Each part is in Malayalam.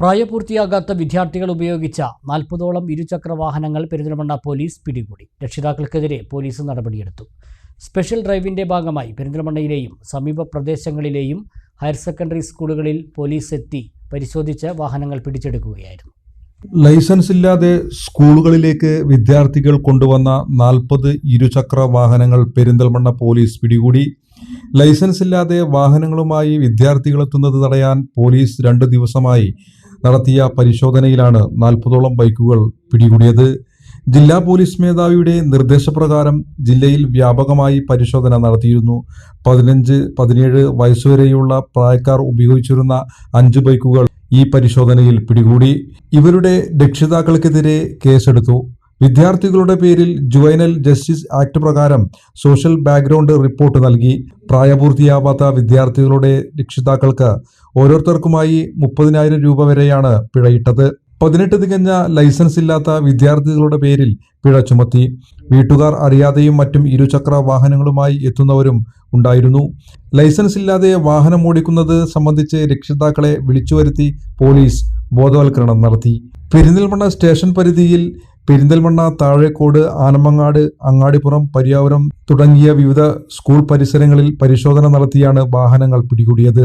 പ്രായപൂർത്തിയാകാത്ത വിദ്യാർത്ഥികൾ ഉപയോഗിച്ച നാൽപ്പതോളം ഇരുചക്ര വാഹനങ്ങൾ പെരിന്തൽമണ്ണ പോലീസ് പിടികൂടി. രക്ഷിതാക്കൾക്കെതിരെ പോലീസ് നടപടിയെടുത്തു. സ്പെഷ്യൽ ഡ്രൈവിന്റെ ഭാഗമായി പെരിന്തൽമണ്ണയിലെയും സമീപ പ്രദേശങ്ങളിലെയും ഹയർ സെക്കൻഡറി സ്കൂളുകളിൽ പോലീസ് എത്തി പരിശോധിച്ച് വാഹനങ്ങൾ പിടിച്ചെടുക്കുകയായിരുന്നു. ലൈസൻസ് ഇല്ലാതെ സ്കൂളുകളിലേക്ക് വിദ്യാർത്ഥികൾ കൊണ്ടുവന്ന നാൽപ്പത് ഇരുചക്ര വാഹനങ്ങൾ പെരിന്തൽമണ്ണ പോലീസ് പിടികൂടി. ലൈസൻസ് ഇല്ലാതെ വാഹനങ്ങളുമായി വിദ്യാർത്ഥികളെത്തുന്നത് തടയാൻ പോലീസ് രണ്ട് ദിവസമായി നടത്തിയ പരിശോധനയിലാണ് നാൽപ്പതോളം ബൈക്കുകൾ പിടികൂടിയത്. ജില്ലാ പോലീസ് മേധാവിയുടെ നിർദ്ദേശപ്രകാരം ജില്ലയിൽ വ്യാപകമായി പരിശോധന നടത്തിയിരുന്നു. പതിനഞ്ച് പതിനേഴ് വയസ്സുവരെയുള്ള പ്രായക്കാർ ഉപയോഗിച്ചിരുന്ന അഞ്ച് ബൈക്കുകൾ ഈ പരിശോധനയിൽ പിടികൂടി. ഇവരുടെ രക്ഷിതാക്കൾക്കെതിരെ കേസെടുത്തു. വിദ്യാർത്ഥികളുടെ പേരിൽ ജുവൈനൽ ജസ്റ്റിസ് ആക്ട് പ്രകാരം സോഷ്യൽ ബാക്ക്ഗ്രൗണ്ട് റിപ്പോർട്ട് നൽകി. പ്രായപൂർത്തിയാവാത്ത വിദ്യാർത്ഥികളുടെ രക്ഷിതാക്കൾക്ക് ഓരോരുത്തർക്കുമായി മുപ്പതിനായിരം രൂപ വരെയാണ് പിഴയിട്ടത്. പതിനെട്ട് തികഞ്ഞ ലൈസൻസ് ഇല്ലാത്ത വിദ്യാർത്ഥികളുടെ പേരിൽ പിഴ ചുമത്തി. വീട്ടുകാർ അറിയാതെയും മറ്റും ഇരുചക്ര വാഹനങ്ങളുമായി എത്തുന്നവരും ഉണ്ടായിരുന്നു. ലൈസൻസ് ഇല്ലാതെ വാഹനം ഓടിക്കുന്നത് സംബന്ധിച്ച് രക്ഷിതാക്കളെ വിളിച്ചുവരുത്തി പോലീസ് ബോധവൽക്കരണം നടത്തി. പെരിന്തൽമണ്ണ സ്റ്റേഷൻ പരിധിയിൽ പെരിന്തൽമണ്ണ താഴേക്കോട് ആനമങ്ങാട് അങ്ങാടിപ്പുറം പരിയാവരം തുടങ്ങിയ വിവിധ സ്കൂൾ പരിസരങ്ങളിൽ പരിശോധന നടത്തിയാണ് വാഹനങ്ങൾ പിടികൂടിയത്.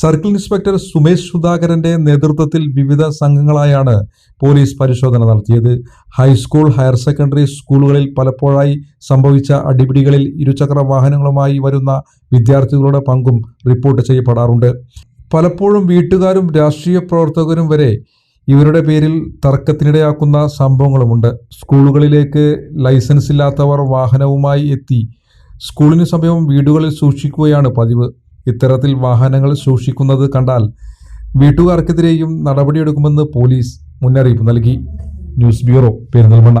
സർക്കിൾ ഇൻസ്പെക്ടർ സുമേഷ് സുധാകരന്റെ നേതൃത്വത്തിൽ വിവിധ സംഘങ്ങളായാണ് പോലീസ് പരിശോധന നടത്തിയത്. ഹൈസ്കൂൾ ഹയർ സെക്കൻഡറി സ്കൂളുകളിൽ പലപ്പോഴായി സംഭവിച്ച അടിപിടികളിൽ ഇരുചക്ര വാഹനങ്ങളുമായി വരുന്ന വിദ്യാർത്ഥികളുടെ പങ്കും റിപ്പോർട്ട് ചെയ്യപ്പെടാറുണ്ട്. പലപ്പോഴും വീട്ടുകാരും രാഷ്ട്രീയ പ്രവർത്തകരും വരെ ഇവരുടെ പേരിൽ തർക്കത്തിനിടയാക്കുന്ന സംഭവങ്ങളുമുണ്ട്. സ്കൂളുകളിലേക്ക് ലൈസൻസ് ഇല്ലാത്തവർ വാഹനവുമായി എത്തി സ്കൂളിന് സമീപം വീടുകളിൽ സൂക്ഷിക്കുകയാണ് പതിവ്. ഇത്തരത്തിൽ വാഹനങ്ങൾ സൂക്ഷിക്കുന്നത് കണ്ടാൽ വീട്ടുകാർക്കെതിരെയും നടപടിയെടുക്കുമെന്ന് പോലീസ് മുന്നറിയിപ്പ് നൽകി. News bureau Perinthalmanna.